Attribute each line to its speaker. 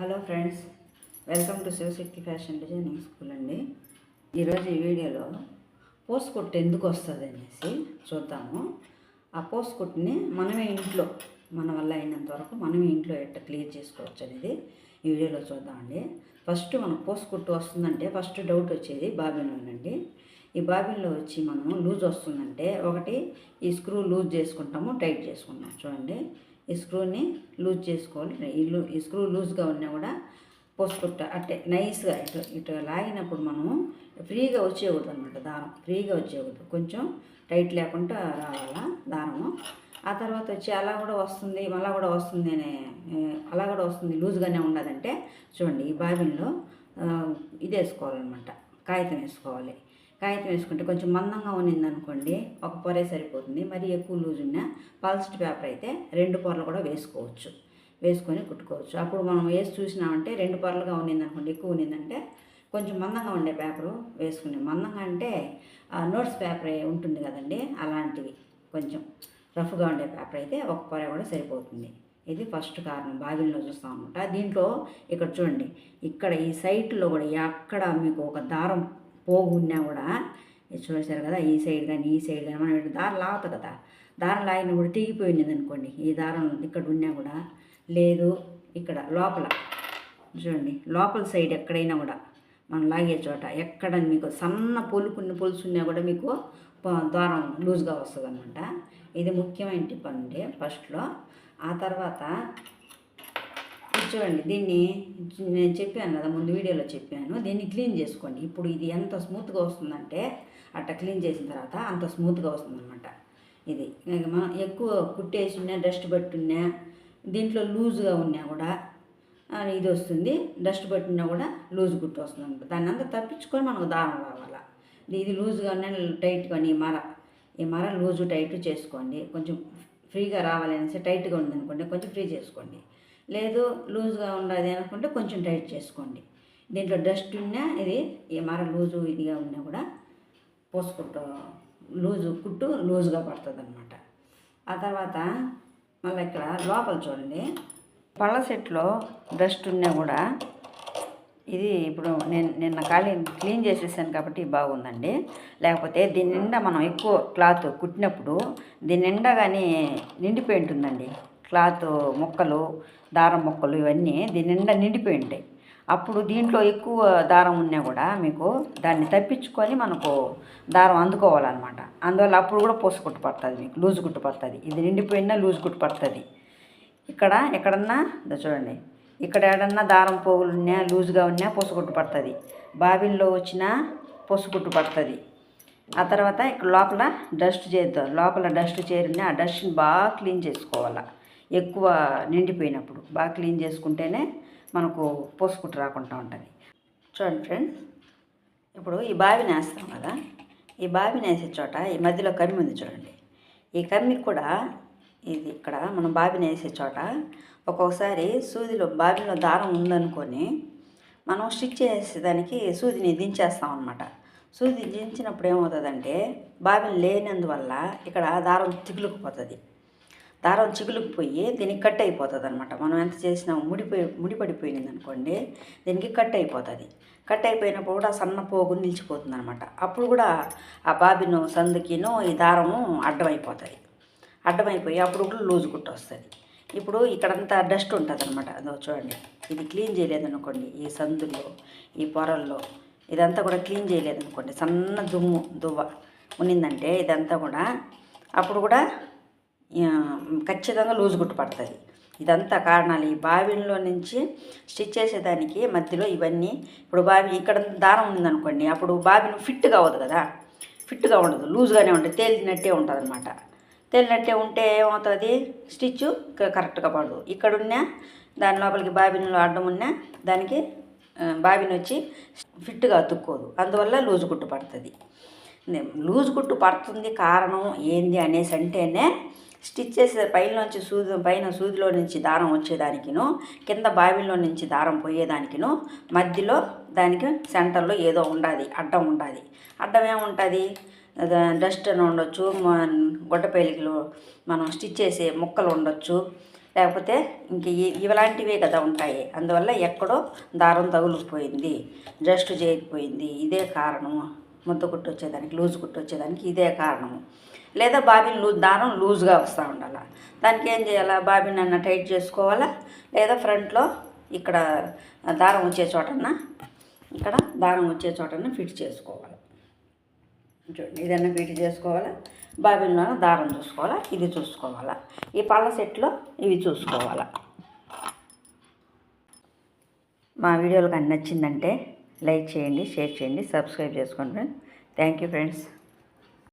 Speaker 1: Hello friends welcome to Shivashakti fashion designing school అండి. ఈరోజు ఈ వీడియోలో పోస్ట్ కొట్టు ఎందుకు వస్తుంది అనేసి చూద్దాము. ఆ పోస్ట్ కొట్టుని మనమే ఇంట్లో మన వల్ల అయినంత వరకు మనమే ఇంట్లో ఎట్ట క్లియర్ చేసుకోవచ్చు అనేది ఈ వీడియోలో చూద్దామండి. ఫస్ట్ మనకు పోస్ట్ కుట్టు వస్తుందంటే ఫస్ట్ డౌట్ వచ్చేది బాబిన్లోనండి ఈ బాబిన్లో వచ్చి మనము లూజ్ వస్తుందంటే ఒకటి ఈ స్క్రూ లూజ్ చేసుకుంటాము టైట్ చేసుకుంటాం చూడండి. ఈ స్క్రూని లూజ్ చేసుకోవాలి. ఈ లూ ఈ స్క్రూ లూజ్గా ఉన్నా కూడా పోసుకుంటా. అంటే నైస్గా ఇటు ఇటు లాగినప్పుడు మనము ఫ్రీగా వచ్చేయకూడదు అనమాట దారం. ఫ్రీగా వచ్చేయకూడదు. కొంచెం టైట్ లేకుండా రావాలా దారము. ఆ తర్వాత వచ్చి అలా కూడా వస్తుంది మళ్ళా కూడా వస్తుంది అనే అలా కూడా వస్తుంది. లూజ్గానే ఉండదంటే చూడండి ఈ బాబిన్లో ఇది వేసుకోవాలన్నమాట. కాగితం వేసుకోవాలి. కాగితం వేసుకుంటే కొంచెం మందంగా ఉన్నింది అనుకోండి ఒక పొరే సరిపోతుంది. మరి ఎక్కువ లూజ్ ఉన్న పల్స్డ్ పేపర్ అయితే రెండు పొరలు కూడా వేసుకోవచ్చు. వేసుకొని కుట్టుకోవచ్చు. అప్పుడు మనం వేసి చూసినామంటే రెండు పొరలుగా ఉన్నింది అనుకోండి ఎక్కువ ఉన్నిందంటే కొంచెం మందంగా ఉండే పేపరు వేసుకునే మందంగా అంటే ఆ నోట్స్ పేపర్ ఉంటుంది కదండి అలాంటివి. కొంచెం రఫ్గా ఉండే పేపర్ అయితే ఒక పొర కూడా సరిపోతుంది. ఇది ఫస్ట్ కారణం. బావిల్లో చూస్తాం అనమాట దీంట్లో ఇక్కడ చూడండి ఇక్కడ ఈ సైట్లో కూడా ఎక్కడ మీకు ఒక దారం పోగు ఉన్నా కూడా చూసారు కదా ఈ సైడ్ కానీ ఈ సైడ్ కానీ మనం ఇటు దారం లాగుతా కదా. దారం కూడా తెగిపోయినది అనుకోండి ఈ దారం ఇక్కడ ఉన్నా కూడా. లేదు ఇక్కడ లోపల. చూడండి లోపల సైడ్ ఎక్కడైనా కూడా మనం లాగే చోట ఎక్కడ మీకు సన్న పొలుకున్న పొలుసున్నా కూడా మీకు దారం లూజ్గా వస్తుంది అనమాట ఇది ముఖ్యమైన టిప్ అండి ఫస్ట్లో ఆ తర్వాత చూడండి దీన్ని నేను చెప్పాను కదా ముందు వీడియోలో చెప్పాను. దీన్ని క్లీన్ చేసుకోండి. ఇప్పుడు ఇది ఎంత స్మూత్గా వస్తుందంటే అట్ట క్లీన్ చేసిన తర్వాత అంత స్మూత్గా వస్తుందన్నమాట. ఇది మనం ఎక్కువ కుట్టేసి డస్ట్ పట్టున్నా దీంట్లో లూజ్గా ఉన్నా కూడా ఇది వస్తుంది. డస్ట్ పట్టినా కూడా లూజ్ గుట్టు వస్తుంది అనమాట దాన్ని అంతా తప్పించుకొని మనకు దారం రావాలా ఇది లూజ్గా ఉన్న టైట్గా ఈ మర ఈ మర లూజు టైట్ చేసుకోండి. కొంచెం ఫ్రీగా రావాలి అనేసి టైట్గా ఉందనుకోండి కొంచెం ఫ్రీ చేసుకోండి. లేదు లూజ్గా ఉండదు అనుకుంటే కొంచెం టైట్ చేసుకోండి. దీంట్లో డస్ట్ ఉన్నా ఇది ఈ మర లూజు ఇదిగా ఉన్నా కూడా పోసుకుంటూ లూజు కుట్టు లూజుగా పడుతుంది అనమాట ఆ తర్వాత మళ్ళీ ఇక్కడ లోపల చూడండి. పళ్ళ సెట్లో డస్ట్ ఉన్నా కూడా ఇది ఇప్పుడు నేను నిన్న ఖాళీ క్లీన్ చేసేసాను కాబట్టి బాగుందండి. లేకపోతే దీని నిండా మనం ఎక్కువ క్లాత్ కుట్టినప్పుడు దీని నిండా కానీ నిండిపోయి ఉంటుందండి. క్లాత్ ముక్కలు దారం ముక్కలు ఇవన్నీ దీని నిండా నిండిపోయి ఉంటాయి. అప్పుడు దీంట్లో ఎక్కువ దారం ఉన్నా కూడా మీకు దాన్ని తప్పించుకొని మనకు దారం అందుకోవాలన్నమాట. అందువల్ల అప్పుడు కూడా పూస కుట్టు పడుతుంది మీకు లూజ్ కుట్టు పడుతుంది. ఇది నిండిపోయినా లూజ్ కుట్టు పడుతుంది. ఇక్కడ ఎక్కడన్నా చూడండి. ఇక్కడ ఏడన్నా దారం పోగులు ఉన్నా లూజ్గా ఉన్నా పొసుగుట్టు పడుతుంది. బాబిన్లో వచ్చిన గుట్టు పడుతుంది. ఆ తర్వాత ఇక్కడ లోపల డస్ట్ చేద్దాం. లోపల డస్ట్ చేరిన ఆ డస్ట్ని బాగా క్లీన్ చేసుకోవాలి. ఎక్కువ నిండిపోయినప్పుడు బాగా క్లీన్ చేసుకుంటేనే మనకు పొసుగుట్టు రాకుండా ఉంటుంది. చూడండి ఫ్రెండ్స్ ఇప్పుడు ఈ బావిని వేస్తాం కదా ఈ బావిని వేసే చోట ఈ మధ్యలో కమ్మి ఉంది చూడండి. ఈ కమ్మి కూడా ఇది ఇక్కడ మనం బావిని వేసే చోట ఒక్కొక్కసారి సూదిలో బావిలో దారం ఉందనుకొని మనం స్టిచ్ చేసేదానికి సూదిని దించేస్తాం అనమాట సూది దించినప్పుడు ఏమవుతుందంటే బావిని లేనందువల్ల ఇక్కడ దారం తిగులుకుపోతుంది. దారం చిగులుకుపోయి దీనికి కట్ అయిపోతుంది అనమాట మనం ఎంత చేసినా ముడిపోయి ముడిపడిపోయింది అనుకోండి దీనికి కట్ అయిపోతుంది. కట్ అయిపోయినప్పుడు కూడా సన్న పోగు నిలిచిపోతుంది అనమాట అప్పుడు కూడా ఆ బాబిను సందుకిను ఈ దారము అడ్డమైపోతుంది అడ్డమైపోయి అప్పుడు కూడా లూజ్ కుట్టు వస్తుంది. ఇప్పుడు ఇక్కడంతా డస్ట్ ఉంటుంది అనమాట అదో చూడండి. ఇది క్లీన్ చేయలేదనుకోండి ఈ సందుల్లో ఈ పొరల్లో ఇదంతా కూడా క్లీన్ చేయలేదనుకోండి సన్న దుమ్ము దువ్వ ఉన్నిందంటే ఇదంతా కూడా అప్పుడు కూడా ఖచ్చితంగా లూజ్ గుట్టు పడుతుంది. ఇదంతా కారణాలు ఈ బావిలో నుంచి స్టిచ్ చేసేదానికి మధ్యలో ఇవన్నీ ఇప్పుడు బావి ఇక్కడ దారం ఉందనుకోండి అప్పుడు బావిని ఫిట్గా అవ్వదు కదా. ఫిట్గా ఉండదు లూజ్గానే ఉంటుంది తేలినట్టే ఉంటుంది అనమాట తేలినట్టే ఉంటే ఏమవుతుంది? స్టిచ్ కరెక్ట్గా పడదు. ఇక్కడున్న దాని లోపలికి బాబిన్లో అడ్డం ఉన్నా దానికి బావిని బాబిన్ వచ్చి ఫిట్గా అతుక్కోదు. అందువల్ల లూజ్ కుట్టు పడుతుంది. లూజ్ కుట్టు పడుతుంది కారణం ఏంది అనేసి అంటేనే స్టిచ్ చేసే పైనుంచి సూది పైన సూదిలో నుంచి దారం వచ్చేదానికిను కింద బావిలో నుంచి దారం పోయేదానికిను మధ్యలో దానికి సెంటర్లో ఏదో ఉండాలి అడ్డం ఉండాలి అడ్డం ఏముంటుంది? డస్ట్ అని ఉండొచ్చు గొడ్డపేలికలు మనం స్టిచ్ చేసే ముక్కలు ఉండొచ్చు. లేకపోతే ఇంక ఇ- ఇలాంటివే కదా ఉంటాయి. అందువల్ల ఎక్కడో దారం తగులుకుపోయింది డస్ట్ చేయకపోయింది ఇదే కారణము ముద్ద కుట్టు వచ్చేదానికి లూజ్ కుట్టు వచ్చేదానికి ఇదే కారణము. లేదా బాబిన్ లూజ్ దారం లూజ్గా వస్తూ ఉండాలి. దానికి ఏం చేయాలా? బాబిన్ అన్న టైట్ చేసుకోవాలా? లేదా ఫ్రంట్లో ఇక్కడ దారం వచ్చే చోటన ఇక్కడ దారం వచ్చే చోటన ఫిట్ చేసుకోవాలి? చూడండి ఇదన్నా ఫిట్ చేసుకోవాలా? బాబిన్లో దారం చూసుకోవాలా? ఇది చూసుకోవాలా? ఈ పళ్ళ సెట్లో ఇవి చూసుకోవాలా? మా వీడియోలు కానీ నచ్చిందంటే లైక్ చేయండి షేర్ చేయండి సబ్స్క్రైబ్ చేసుకోండి. Friends thank you friends